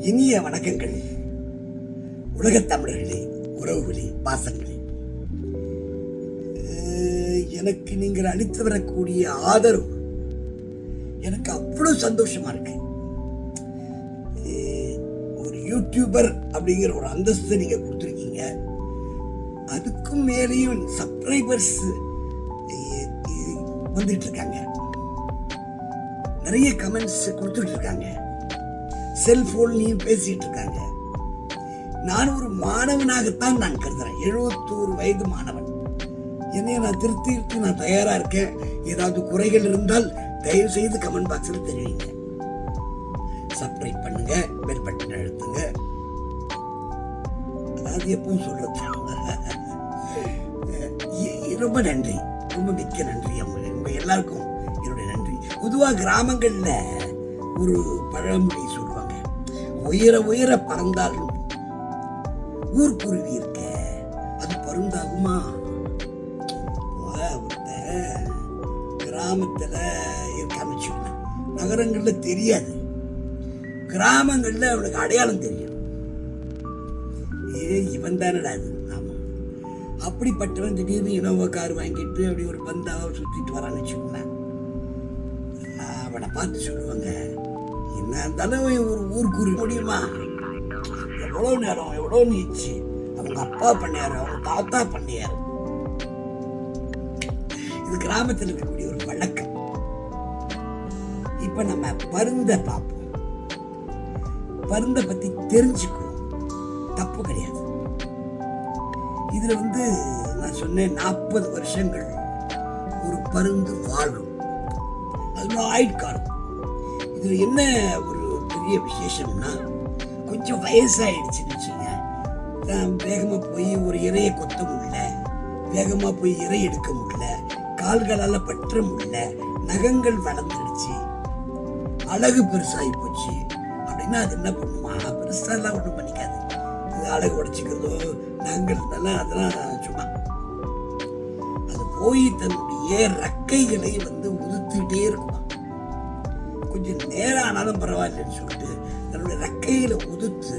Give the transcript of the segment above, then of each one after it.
இனிய வணக்கங்கள். உலகத் தமிழர்களே உறவுகளே பாசங்களே எனக்கு நீங்கள் அளித்து வரக்கூடிய ஆதரவு எனக்கு அவ்வளவு சந்தோஷமா இருக்கு. ஒரு யூடியூபர் அப்படிங்கிற ஒரு அந்தஸ்து நீங்க கொடுத்துருக்கீங்க. அதுக்கும் மேலேயும் சப்ஸ்கிரைபர்ஸ் வந்துட்டு இருக்காங்க. நிறைய கமெண்ட்ஸ் கொடுத்துட்டு இருக்காங்க. செல்போன்லையும் பேசிட்டு இருக்காங்க நான் ஒரு மாணவனாகத்தான் நான் கருதுறேன். எழுபத்தோரு வயது மாணவன். என்னைய நான் திருத்திட்டு நான் தயாரா இருக்கேன். ஏதாவது குறைகள் இருந்தால் தயவு செய்து கமெண்ட் பாக்ஸில் தெரிவிங்க. சப்ஸ்கிரைப் பண்ணுங்க பெல் பட்டன் அழுத்துங்க. அதாவது எப்பவும் சொல்றது. ரொம்ப நன்றி. ரொம்ப மிக்க நன்றி அவங்க உங்க எல்லாருக்கும் என்னுடைய நன்றி. பொதுவாக கிராமங்கள்ல ஒரு பழமொழி சொல்லுவாங்க. உயர உயர பறந்தாலும் ஊர்க்குருவி இருக்க. அது பருந்தாகுமா? கிராமத்தில் கிராமத்துல இருக்கான்னு வச்சுக்கோங்க நகரங்களில் தெரியாது. கிராமங்களில் அவனுக்கு அடையாளம் தெரியும். ஏ இவன் தானடா இது? ஆமாம் அப்படிப்பட்டவன் திடீர்னு இனோவா கார் வாங்கிட்டு அப்படி ஒரு பந்தாவை சுற்றிட்டு வரான்னு வச்சுக்கோங்களேன். அவனை பார்த்து சொல்லுவாங்க என்ன தடவை ஒரு ஊருக்கு முடியுமா? எவ்வளோ நேரம் எவ்வளோ நீச்சு. அவங்க அப்பா பண்ணியாரு அவங்க தாத்தா பண்ணியாரு. இது கிராமத்தில் இருக்கக்கூடிய ஒரு வழக்கம். இப்ப நம்ம பருந்த பார்ப்போம். பருந்த பத்தி தெரிஞ்சுக்குவோம். தப்பு கிடையாது. இதுல வந்து நான் சொன்னேன் நாற்பது வருஷங்கள் ஒரு பருந்து வாழும் அது ஆயுட்காலம். இது என்ன ஒரு பெரிய விசேஷம்னா கொஞ்சம் வயசாயிடுச்சுன்னு வச்சுங்க நான் வேகமா போய் ஒரு இறையை கொத்த முடியல வேகமா போய் இறை எடுக்க முடியல கால்களால் பற்ற முடியல நகங்கள் வளர்ந்துடுச்சு அழகு பெருசாகி போச்சு. அப்படின்னா அது என்ன பண்ணுமா? பெருசா எல்லாம் ஒன்றும் பண்ணிக்காது. இது அழகு உடைச்சிக்கிறதோ நகங்கள் இதெல்லாம் அதெல்லாம் சும்மா. அது போய் தன்னுடைய ரக்கைகளை வந்து உதுத்துக்கிட்டே இருக்குமா கொஞ்சம் நேரம் ஆனாலும் பரவாயில்லைன்னு சொல்லிட்டு தன்னுடைய ரெக்கைகளை உதுத்து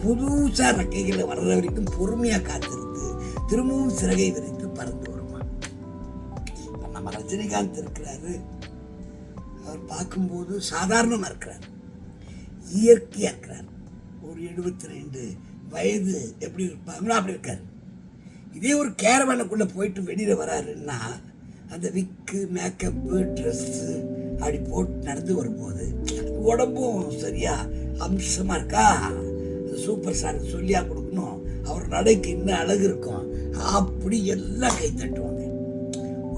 புதுசா ரெக்கைகளை வர்ற வரைக்கும் பொறுமையாக காத்திருந்து திரும்பவும் சிறகை விரித்து பறந்து வருமா நம்ம ரஜினிகாந்த் இருக்கிறாரு. அவர் பார்க்கும்போது சாதாரணமாக இருக்கிறார். இயற்கையாக இருக்கிறார். ஒரு எழுபத்தி ரெண்டு வயது எப்படி இருப்பாங்களோ அப்படி இருக்கார். இதே ஒரு கேரவானுக்குள்ள போயிட்டு வெளியில் வராருன்னா அந்த விக்கு மேக்கப்பு ட்ரெஸ்ஸு அப்படி போட்டு நடந்து வரும்போது உடம்பும் சரியா அம்சமா இருக்கா? சூப்பர் ஸ்டார் சொல்லியா கொடுக்கணும். அவர் நடைக்கு என்ன அழகு இருக்கும் அப்படி எல்லாம் கை தட்டுவாங்க.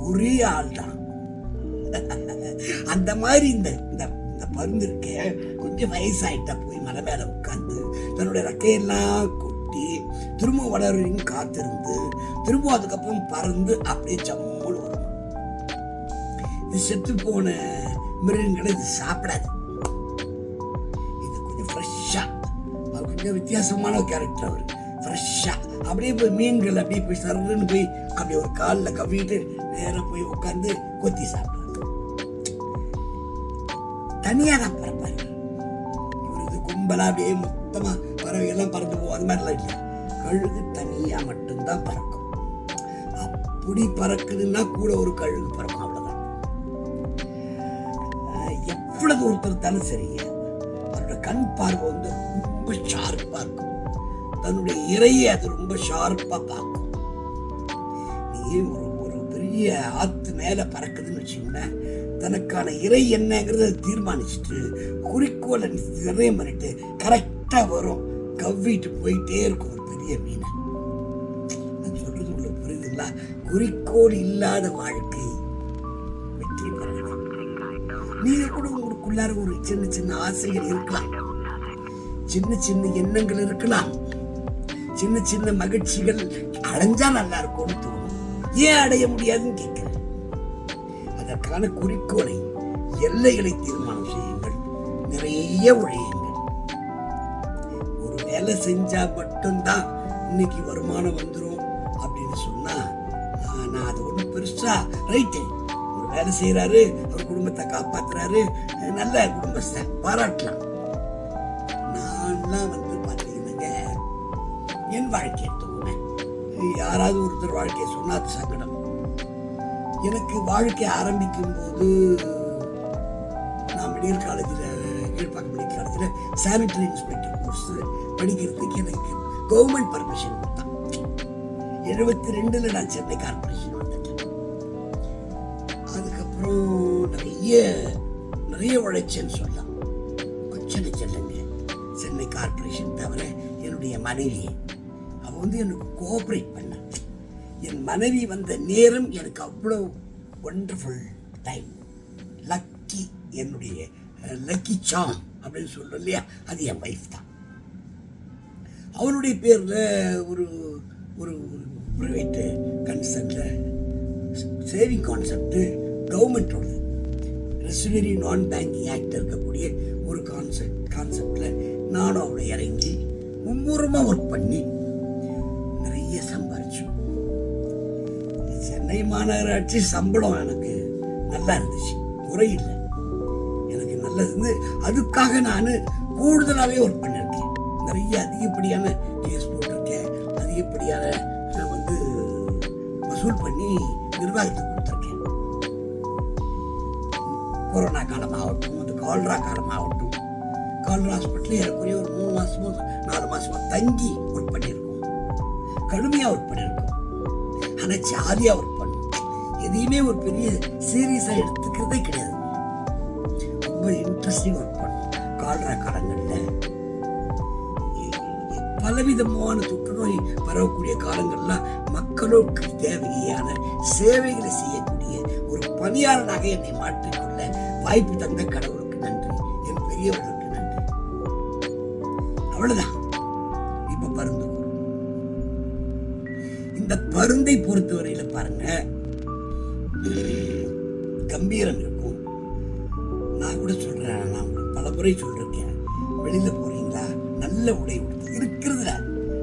ஒரே ஆள் தான் அந்த மாதிரி இந்த இந்த இந்த பருந்து இருக்கே கொஞ்சம் வயசாயிட்டா போய் மலை மேல உட்காந்து தன்னுடைய ரெக்கையெல்லாம் கொட்டி திரும்ப வளரையும் காத்திருந்து திரும்ப அதுக்கப்புறம் பறந்து அப்படியே சம்மோடு வரும் இது செத்து போன மிருகங்களை இது சாப்பிடாது. இது கொஞ்சம் ஃப்ரெஷ்ஷாக அவர் கொஞ்சம் வித்தியாசமான கேரக்டர் அவர். ஃப்ரெஷ்ஷாக அப்படியே போய் மீன்கள் அப்படியே போய் சருன்னு போய் அப்படியே ஒரு காலில் கவிட்டு நேராக போய் உட்காந்து கொத்தி சாப்பிடுறாரு தனியாக தான் பறப்பாரு. இவர் இது கும்பலாக அப்படியே மொத்தமா பறவை எல்லாம் பறந்து போகும். அது மாதிரிலாம் இல்லை. கழுகு தனியா மட்டும்தான் பறக்கும். அப்படி பறக்குதுன்னா கூட ஒரு கழுகு பறக்கும். அவ்வளோ எவ்வளவு ஒருத்தர் தானே சரி அவரோட கண் பார்வை வந்து ரொம்ப ஷார்ப்பா இருக்கும். தன்னுடைய இறையை அது ரொம்ப ஷார்ப்பா பார்க்கும். நீ ஒரு ஒரு பெரிய ஆத்து மேல பறக்குதுன்னு வச்சுக்கோங்களேன். தனக்கான இறை என்னங்கிறத தீர்மானிச்சுட்டு குறிக்கோளை நிர்ணயம் பண்ணிட்டு கரெக்டா வரும். கவ்விட்டு போயிட்டே இருக்கும் ஒரு பெரிய மீனை. நான் சொல்றது உங்களுக்கு புரியுதுங்களா? குறிக்கோள் இல்லாத வாழ்க்கை. நீங்க கூட உங்களுக்குள்ளார ஒரு சின்ன சின்ன ஆசைகள் இருக்கலாம். சின்ன சின்ன எண்ணங்கள் இருக்கலாம். சின்ன சின்ன மகிழ்ச்சிகள் அடைஞ்சா நல்லா இருக்கும்னு தோணும். ஏன் அடைய முடியாதுன்னு கேட்கிறேன். அதற்கான குறிக்கோளை எல்லைகளை தீர்மானம் செய்யுங்கள். நிறைய உழையுங்கள். ஒரு வேலை செஞ்சா மட்டும்தான் இன்னைக்கு வருமானம் வந்துடும் அப்படின்னு சொன்னா நான் அது ஒன்றும் பெருசா ரைட்டு வேலை செய்யறாரு அவர் குடும்பத்தை காப்பாத்துறாரு. நல்ல குடும்பத்தை பாராட்டலாம். நான்லாம் வந்து பார்த்தீங்கன்னாங்க என் வாழ்க்கை எடுத்துக்கோங்க யாராவது ஒருத்தர் வாழ்க்கையை சொன்னால் சங்கடம். எனக்கு வாழ்க்கை ஆரம்பிக்கும் போது நான் மெடிக்கல் காலேஜில் கீழ்பாக்க மெடிக்கல் காலேஜில் சானிட்டரி இன்ஸ்பெக்டர் கோர்ஸ் படிக்கிறதுக்கு எனக்கு கவர்மெண்ட் பர்மிஷன் கொடுத்தான். எழுபத்தி ரெண்டில் நான் சென்னை கார்பரேஷன் நிறைய நிறைய உழைச்சேன்னு சொல்லலாம். கொஞ்சம் செல்லுங்க. சென்னை கார்பரேஷன் தவிர என்னுடைய மனைவி. அவள் வந்து எனக்கு கோஆப்ரேட் பண்ண. என் மனைவி வந்த நேரம் எனக்கு அவ்வளோ ஒண்டர்ஃபுல் டைம் லக்கி என்னுடைய லக்கி சாம் அப்படின்னு சொல்கிறோம் இல்லையா? அது என் ஒய்ஃப் தான். அவனுடைய பேரில் ஒரு ஒரு ப்ரைவேட்டு கன்சர்னில் சேவிங் கான்செப்ட்டு கவர்மெண்ட்டோட ரெசிடரி நான் பேங்கிங் ஆக்ட் இருக்கக்கூடிய ஒரு கான்செப்ட் கான்செப்டில் நானும் அவளை இறங்கி மும்முரமாக ஒர்க் பண்ணி நிறைய சம்பாரிச்சோம். சென்னை மாநகராட்சி சம்பளம் எனக்கு நல்லா இருந்துச்சு. குறையில்லை எனக்கு நல்லது. இருந்து அதுக்காக நான் கூடுதலாகவே ஒர்க் பண்ணியிருக்கேன் நிறைய அதிகப்படியான கேஸ் போட்டிருக்கேன். அதிகப்படியான நான் வந்து வசூல் பண்ணி நிர்வாகத்துக்கு கொடுத்துருக்கேன். கொரோனா காலமாகட்டும் அந்த கால்ரா காலமாகட்டும் கால்ரா ஹாஸ்பிட்டலில் ஏறக்குறைய ஒரு மூணு மாசமோ நாலு மாசமோ தங்கி ஒர்க் பண்ணியிருக்கோம். கடுமையாக ஒர்க் பண்ணியிருக்கோம். ஆனால் ஜாலியாக ஒர்க் பண்ணோம். எதையுமே ஒரு பெரிய சீரியஸாக எடுத்துக்கிறதே கிடையாது. ரொம்ப இன்ட்ரெஸ்டிங் ஒர்க் பண்ணோம். கால்ரா காலங்களில் பலவிதமான தொற்றுநோய் பரவக்கூடிய காலங்கள்லாம் மக்களுக்கு தேவையான சேவைகளை செய்யக்கூடிய ஒரு பணியாளனாக என்னை மாற்றிக்கொள்ள வாய்ப்பு தந்த கடவுளுக்கு நன்றி. என் பெரியவர்களுக்கு நன்றி. அவ்வளவுதான். இப்ப பருந்து. இந்த பருந்தை பொறுத்தவரையில பாருங்க. கம்பீரம் இருக்கும். நான் கூட சொல்றேன் நான் பல முறை சொல்றேன் வெளியில போறீங்களா? நல்ல உடை உடுத்து. இருக்கிறதுல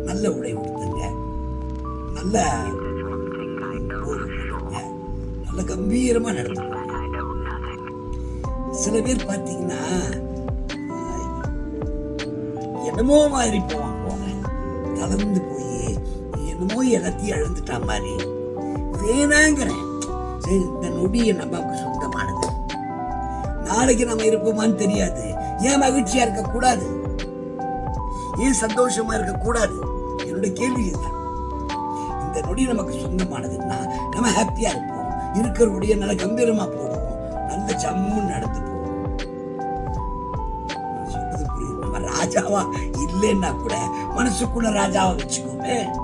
நல்ல உடை உடுத்துங்க. நல்ல நல்ல கம்பீரமா நடத்துங்க சில பேர் பார்த்தீங்கன்னா என்னமோ மாதிரி போவாங்க கலந்து போய் என்னமோ எல்லாத்தையும் இழந்துட்டா மாதிரி. வேணாங்கிறேன். சரி இந்த நொடி நமக்கு சொந்தமானது. நாளைக்கு நம்ம இருப்போமான்னு தெரியாது. ஏன் மகிழ்ச்சியா இருக்கக்கூடாது? ஏன் சந்தோஷமா இருக்கக்கூடாது? என்னோட என்னுடைய கேள்வி இதுதான். இந்த நொடி நமக்கு சொந்தமானதுன்னா நம்ம ஹாப்பியா இருப்போம். இருக்கிறவுடைய நல்ல கம்பீரமா போடுவோம். நல்ல ஜம்முன்னு நடந்து ராஜாவா? இல்லைன்னா கூட மனசுக்குள்ள ராஜாவை வச்சுக்கோமே.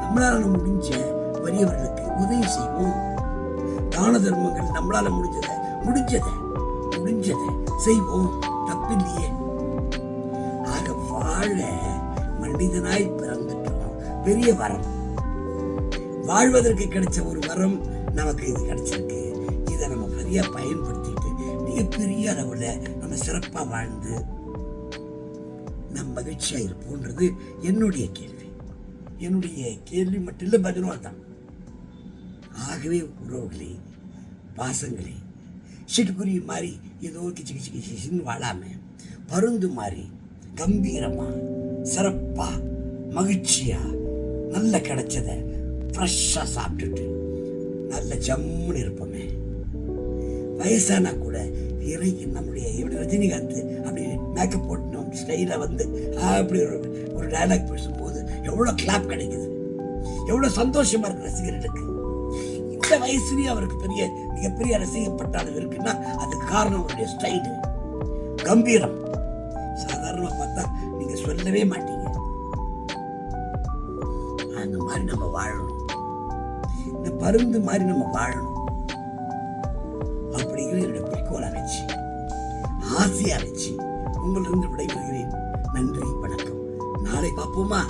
நம்மளால முடிஞ்ச வறியவர்களுக்கு உதவி செய்வோம். தான தர்மங்கள் நம்மளால முடிஞ்சதை முடிஞ்சதை முடிஞ்சதை செய்வோம். தப்பில்லையே. ஆக வாழ மனிதனாய் பிறந்துட்டோம். பெரிய வரம். வாழ்வதற்கு கிடைச்ச ஒரு வரம் நமக்கு இது கிடைச்சிருக்கு. இதை நம்ம பெரிய பயன்படுத்திட்டு மிகப்பெரிய அளவுல நம்ம சிறப்பா வாழ்ந்து நம் மகிழ்ச்சியாக இருப்போன்றது என்னுடைய கேள்வி. என்னுடைய கேள்வி மட்டும் இல்லை பதிலும் தான். ஆகவே உறவுகளே பாசங்களே சிட்டுக்குருவி மாதிரி ஏதோ கிச்சு கிச்சு கிச்சுன்னு வாழாமல் பருந்து மாதிரி கம்பீரமாக சிறப்பாக மகிழ்ச்சியா நல்ல கிடைச்சதை ஃப்ரெஷ்ஷாக சாப்பிட்டுட்டு நல்ல ஜம்முன்னு இருப்போமே. வயசானா கூட இறைக்கு நம்முடைய எப்படி ரஜினிகாந்த் மேக்கப் போட்டணும் ஸ்டைலாக வந்து அப்படி ஒரு ஒரு டைலாக் பேசும்போது எவ்வளோ கிளாப் கிடைக்குது. எவ்வளோ சந்தோஷமா இருக்கு ரசிகர்களுக்கு. இந்த வயசுலேயும் அவருக்கு பெரிய மிகப்பெரிய ரசிகர் இருக்குன்னா அதுக்கு காரணம் அவருடைய ஸ்டைலு கம்பீரம். சாதாரணமாக பார்த்தா நீங்க சொல்லவே மாட்டீங்க. அந்த மாதிரி நம்ம வாழணும். இந்த பருந்து மாதிரி நம்ம வாழணும். அப்படிங்கிறது என்னுடைய குறிக்கோளை வச்சு ஆசையாக வச்சு உங்களிருந்து விடைபெறுகிறேன். நன்றி வணக்கம். நாளை பார்ப்போமா?